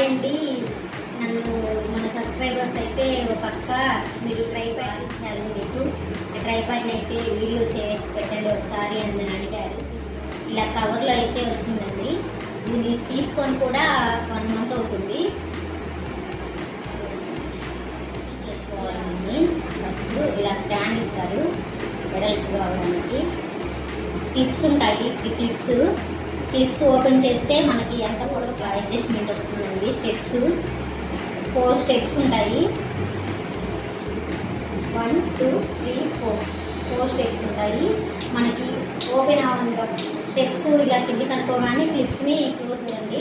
Hi అండి నన్ను మన సబ్స్క్రైబర్స్ అయితే ఒక పక్క మీరు ట్రై ప్యాడ్ ఇచ్చారు మీకు. ఆ ట్రై ప్యాడ్ని అయితే వీడియో చేసి పెట్టండి ఒకసారి అని నన్ను అడిగారు. ఇలా కవర్లో అయితే వచ్చిందండి. దీన్ని తీసుకొని కూడా వన్ మంత్ అవుతుంది. చేసుకోవాలని ఫస్ట్ ఇలా స్టాండ్ ఇస్తారు. వెడల్పు కావడానికి. క్లిప్స్ ఉంటాయి. క్లిప్స్. క్లిప్స్ ఓపెన్ చేస్తే మనకి ఎంత కూడా అడ్జస్ట్మెంట్ వస్తుంది. స్టెప్స్. ఫోర్ స్టెప్స్ ఉంటాయి. One two three four four steps ఉంటాయి. మనకి ఓపెన్ అవ్వంగా స్టెప్స్ ఇలా కింది కనుక్కోగానే క్లిప్స్ని క్లోజ్ చేయండి.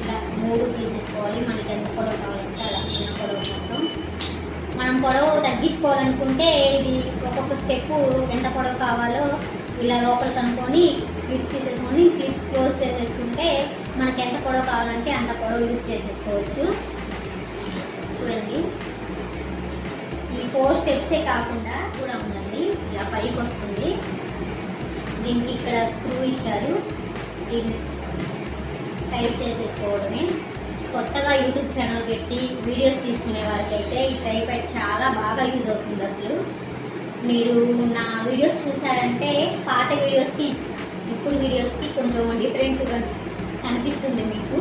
ఇలా మూడు తీసేసుకోవాలి. మనకి ఎంత పొడవు కావాలంటే అలా. చిన్న పొడవు మొత్తం. మనం పొడవు తగ్గించుకోవాలనుకుంటే ఇది ఒక్కొక్క స్టెప్ ఎంత పొడవు కావాలో ఇలా లోపల కనుక్కొని క్లిప్స్ తీసేసుకొని క్లిప్స్ ఎంత పొడవు కావాలంటే అంత పొడవు యూజ్ చేసేసుకోవచ్చు. చూడండి. ఈ ఫోర్ స్టెప్సే కాకుండా కూడా ఉందండి. ఇలా పైకి వస్తుంది. దీనికి ఇక్కడ స్క్రూ ఇచ్చారు. దీన్ని టైప్ చేసేసుకోవడమే. కొత్తగా యూట్యూబ్ ఛానల్ పెట్టి వీడియోస్ తీసుకునే వారికైతే ఈ ట్రైప్యాడ్ చాలా బాగా యూజ్ అవుతుంది అసలు. మీరు నా వీడియోస్ చూసారంటే పాత వీడియోస్కి ఇప్పుడు వీడియోస్కి కొంచెం డిఫరెంట్గా కనిపిస్తుంది మీకు.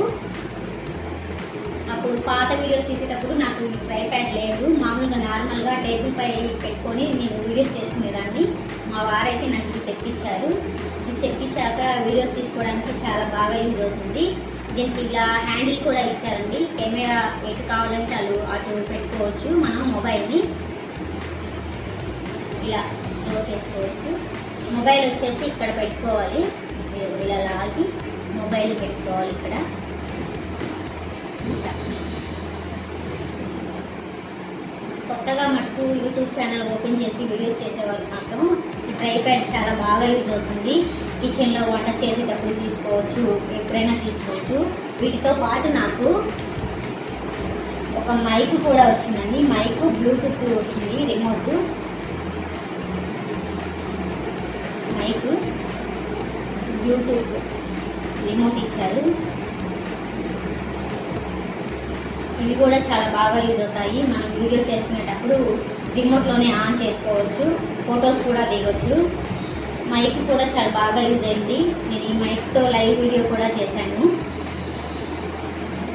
అప్పుడు పాత వీడియోస్ తీసేటప్పుడు నాకు ఈ ట్రైప్యాడ్ లేదు. మామూలుగా నార్మల్గా టేబుల్ పై పెట్టుకొని నేను వీడియోస్ చేసుకునేదాన్ని. మా వారైతే నాకు ఇది తెప్పించారు. ఇది తెప్పించాక వీడియోస్ తీసుకోవడానికి చాలా బాగా యూజ్ అవుతుంది. దీనికి ఇలా హ్యాండిల్ కూడా ఇచ్చారండి. కెమెరా ఎటు కావాలంటే అటు అటు పెట్టుకోవచ్చు మనం మొబైల్ని. ఇలా స్టోర్ చేసుకోవచ్చు. మొబైల్ వచ్చేసి ఇక్కడ పెట్టుకోవాలి. మొబైల్ పెట్టుకోవాలి ఇక్కడ. కొత్తగా మటుకు యూట్యూబ్ ఛానల్ ఓపెన్ చేసి వీడియోస్ చేసేవాళ్ళు మాత్రం ఈ ట్రైప్యాడ్ చాలా బాగా యూజ్ అవుతుంది. కిచెన్లో వంట చేసేటప్పుడు తీసుకోవచ్చు ఎప్పుడైనా తీసుకోవచ్చు. వీటితో పాటు నాకు ఒక మైక్ కూడా వచ్చిందండి. మైక్ బ్లూటూత్ వచ్చింది రిమోట్. Mic bluetooth. రిమోట్ ఇచ్చారు. ఇవి కూడా చాలా బాగా యూజ్ అవుతాయి. మనం వీడియో చేసుకునేటప్పుడు రిమోట్లోనే ఆన్ చేసుకోవచ్చు. ఫొటోస్ కూడా దిగొచ్చు. మైక్ కూడా చాలా బాగా యూజ్ అయింది. నేను ఈ మైక్తో లైవ్ వీడియో కూడా చేశాను.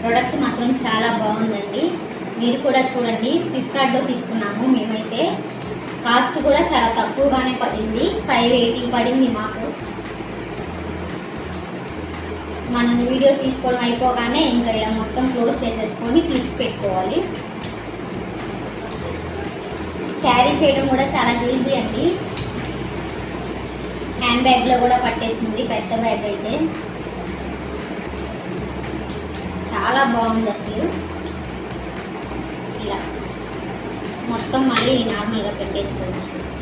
ప్రోడక్ట్ మాత్రం చాలా బాగుందండి. మీరు కూడా చూడండి. ఫ్లిప్కార్ట్లో తీసుకున్నాము మేమైతే. కాస్ట్ కూడా చాలా తక్కువగానే పడింది. ఫైవ్ ఎయిటీ పడింది మాకు. మనం వీడియో తీసుకోవడం అయిపోగానే ఇంకా ఇలా మొత్తం క్లోజ్ చేసేసుకొని క్లిప్స్ పెట్టుకోవాలి. క్యారీ చేయడం కూడా చాలా ఈజీ అండి. హ్యాండ్ బ్యాగ్లో కూడా పట్టేసింది పెద్ద బ్యాగ్ అయితే. చాలా బాగుంది అసలు. ఇలా. మొత్తం మళ్ళీ నార్మల్గా పెట్టేసుకోవచ్చు.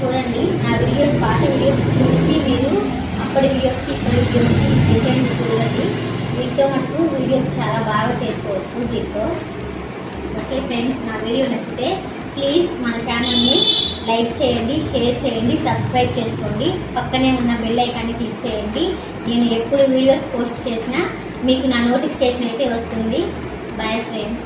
చూడండి. నా వీడియోస్ పాత వీడియోస్ చూసి మీరు అప్పటి వీడియోస్కి ఇప్పటి వీడియోస్కి డిఫరెంట్ చూడండి. వీటితో మటుకు వీడియోస్ చాలా బాగా చేసుకోవచ్చు దీంతో ఓకే ఫ్రెండ్స్ నా వీడియో నచ్చితే ప్లీజ్ మన ఛానల్ని లైక్ చేయండి షేర్ చేయండి సబ్స్క్రైబ్ చేసుకోండి. పక్కనే ఉన్న బెల్ ఐకాన్ని క్లిక్ చేయండి. నేను ఎప్పుడు వీడియోస్ పోస్ట్ చేసినా మీకు నా నోటిఫికేషన్ అయితే వస్తుంది. Bye friends